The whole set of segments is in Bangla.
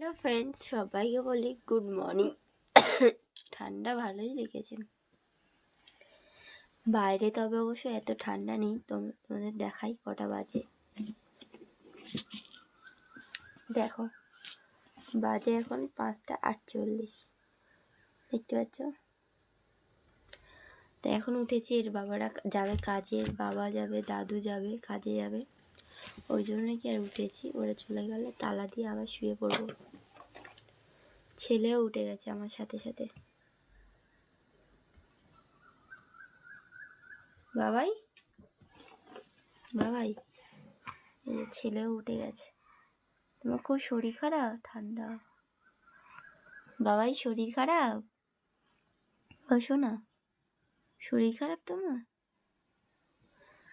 হ্যালো ফ্রেন্ডস, সবাইকে বলি গুড মর্নিং। ঠান্ডা ভালোই লেগেছে। বাইরে তবে অবশ্য এত ঠান্ডা নেই, তোম- তোমাদের দেখাই কটা বাজে। দেখো, বাজে এখন পাঁচটা আটচল্লিশ। দেখতে পাচ্ছ? তো এখন উঠেছি, এর বাবারা যাবে কাজে, বাবা যাবে, দাদু যাবে, কাজে যাবে। ওই জন্য কি আর উঠেছি। ওরা চলে গেলে, তালা দিয়ে আবার শুয়ে পড়ব। ছেলেও উঠে গেছে আমার সাথে সাথে। বাবাই? বাবাই? এই যে ছেলেও উঠে গেছে। তোমার খুব শরীর খারাপ? ঠান্ডা। বাবাই, শরীর খারাপ? বসো না। শরীর খারাপ তোমার?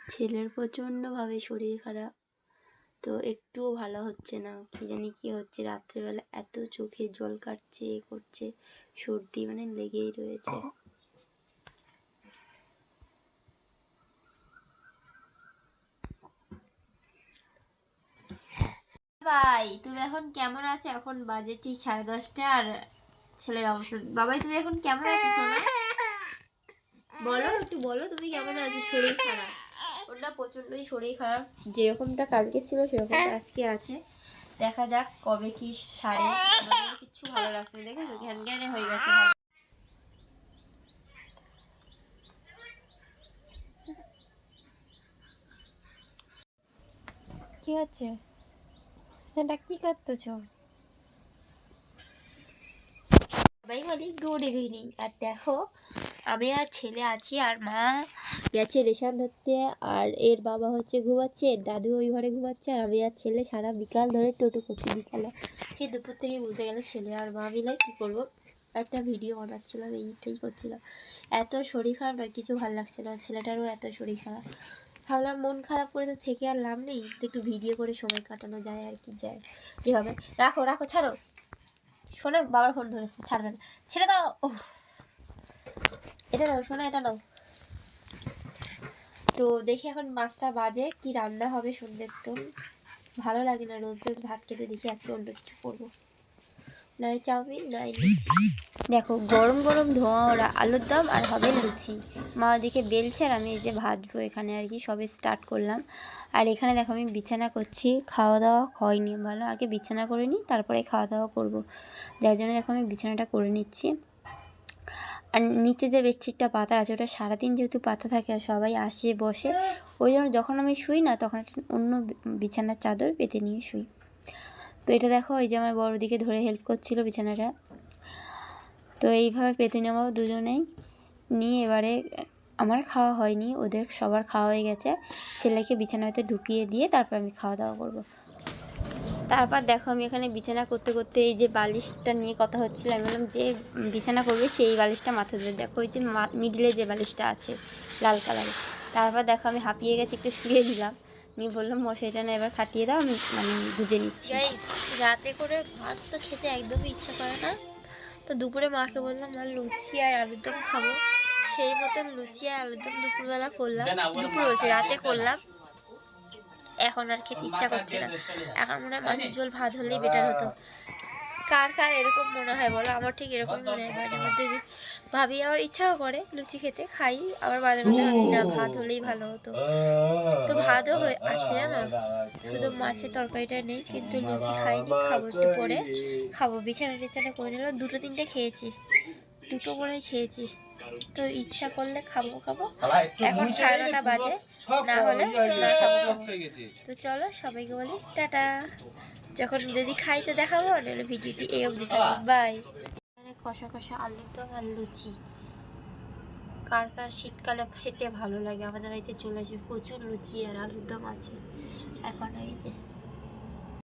ছেলের প্রচণ্ডভাবে শরীর খারাপ। তো একটুও ভালো হচ্ছে না। কি জানি কি হচ্ছে রাত্রেবেলা এত চোখে জল কাটছে এ করছে সর্দি মানে লেগেই রয়েছে। ভাই তুমি এখন কেমন আছো? এখন বাজে ঠিক সাড়ে দশটা আর ছেলের অবস্থা। বাবাই তুমি এখন কেমন আছো বলো একটু বলো তুমি কেমন আছো? শরীর খারাপ। ওটা প্রচণ্ডই শরীর খারাপ। যেরকমটা কালকে ছিল সেরকমটা আজকে আছে। দেখা যাক কবে কি সারে কিচ্ছু ভালো লাগছে না দেখেছ? ঘ্যান ঘ্যানে হয়ে গেছে। কি হচ্ছে? এটা কি করতেছ? সবাই বলি গুড ইভিনিং আর দেখো আমি আর ছেলে আছি আর মা গেছে রেশন ধরতে আর এর বাবা হচ্ছে ঘুমাচ্ছে, এর দাদু ওই ঘরে ঘুমাচ্ছে আর আমি আর ছেলে সারা বিকাল ধরে টোটো করছি বিকালে। সেই দুপুর থেকে বলতে গেলে ছেলে আর মা মিলে কী করব? একটা ভিডিও বানাচ্ছিলাম, এইটাই করছিলাম। এত শরীর খারাপ না, কিছু ভালো লাগছে না, ছেলেটারও এত শরীর খারাপ। ভাবলাম মন খারাপ করে তো থেকে আর লাভ নেই, তো একটু ভিডিও করে সময় কাটানো যায় আর কি যায়। যেভাবে রাখো রাখো, ছাড়ো। শোনো, বাবার ফোন ধরেছে, ছাড়বে না। ছেড়ে দাও। এটা নাও শোনা এটা নাও। তো দেখি এখন মাছটা বাজে, কি রান্না হবে সন্ধ্যের তো। ভালো লাগে না, রোজ রোজ ভাত খেতে দেখি আজকে অন্য কিছু করব। নয় চাউমিন নয় লুচি। দেখো, গরম গরম ধোঁয়া, ওরা আলুর দম আর হবে লুচি। মা ওদিকে বেলছে আর আমি এই যে ভাজবো এখানে আর কি সবে স্টার্ট করলাম। আর এখানে দেখো আমি বিছানা করছি, খাওয়া দাওয়া হয়নি, ভালো আগে বিছানা করে নিই, তারপরে খাওয়া দাওয়া করব। যার জন্য দেখো আমি বিছানাটা করে নিচ্ছি। আর নিচে যে বেডশিটটা পাতা আছে, ওটা সারাদিন যেহেতু পাতা থাকে আর সবাই আসে, বসে, ওই জন্য যখন আমি শুই না, তখন একটা অন্য বিছানার চাদর পেতে নিয়ে শুই। তো এটা দেখো, ওই যে আমার বড়দিকে ধরে হেল্প করছিল বিছানাটা। তো এইভাবে পেতে নেব দুজনেই। নিয়ে এবারে আমার খাওয়া হয়নি, ওদের সবার খাওয়া হয়ে গেছে। ছেলেকে বিছানাতে ঢুকিয়ে দিয়ে তারপর আমি খাওয়া দাওয়া করব। তারপর দেখো আমি এখানে বিছানা করতে করতে এই যে বালিশটা নিয়ে কথা হচ্ছিল, আমি বললাম যে বিছানা করবে সেই বালিশটা মাথা ধরে দেখো ওই যে মিডিলে যে বালিশটা আছে, লাল কালারের। তারপর দেখো আমি হাঁপিয়ে গেছি, একটু শুয়ে দিলাম। আমি বললাম মশাইটা না, এবার খাটিয়ে দাও, আমি মানে গুজে নিচ্ছি। রাতে করে ভাত তো খেতে একদমই ইচ্ছা করে না। তো দুপুরে মাকে বললাম, মা, লুচি আর আলুর দম খাব। সেই মতন লুচি আর আলুর দম দুপুরবেলা করলাম, দুপুর বলছে রাতে করলাম। এখন আর খেতে ইচ্ছা করছে না। এখন মনে হয় মাছের ঝোল ভাত হলেই বেটার হতো। কার কার এরকম মনে হয় বলো? আমার ঠিক এরকম মনে হয় মাঝে মধ্যে যে ভাবি আবার ইচ্ছাও করে লুচি খেতে খাই আবার মাঝে মধ্যে ভাবি না ভাত হলেই ভালো হতো। তো ভাতও হয়ে আছে জানো? শুধু মাছের তরকারিটা নেই কিন্তু লুচি খাইনি খাব একটু পরে। খাব বিছানা টিছানা করে নিলাম দুটো তিনটে খেয়েছি। দুটো করে খেয়েছি। তো ইচ্ছা করলে খাব খাব। এখন সাড়ে নটা বাজে না হলে না খাব। তো চলো সবাইকে বলি টাটা। যখন যদি খাই তো দেখাবো নাহলে ভিডিওটি এই অবধি থাকবে বাই। কষা কষা আলুর দম আর লুচি। কার কার শীতকালে খেতে ভালো লাগে? আমাদের বাড়িতে চলে আসবে প্রচুর লুচি আর আলুর দম আছে। এখন এই যে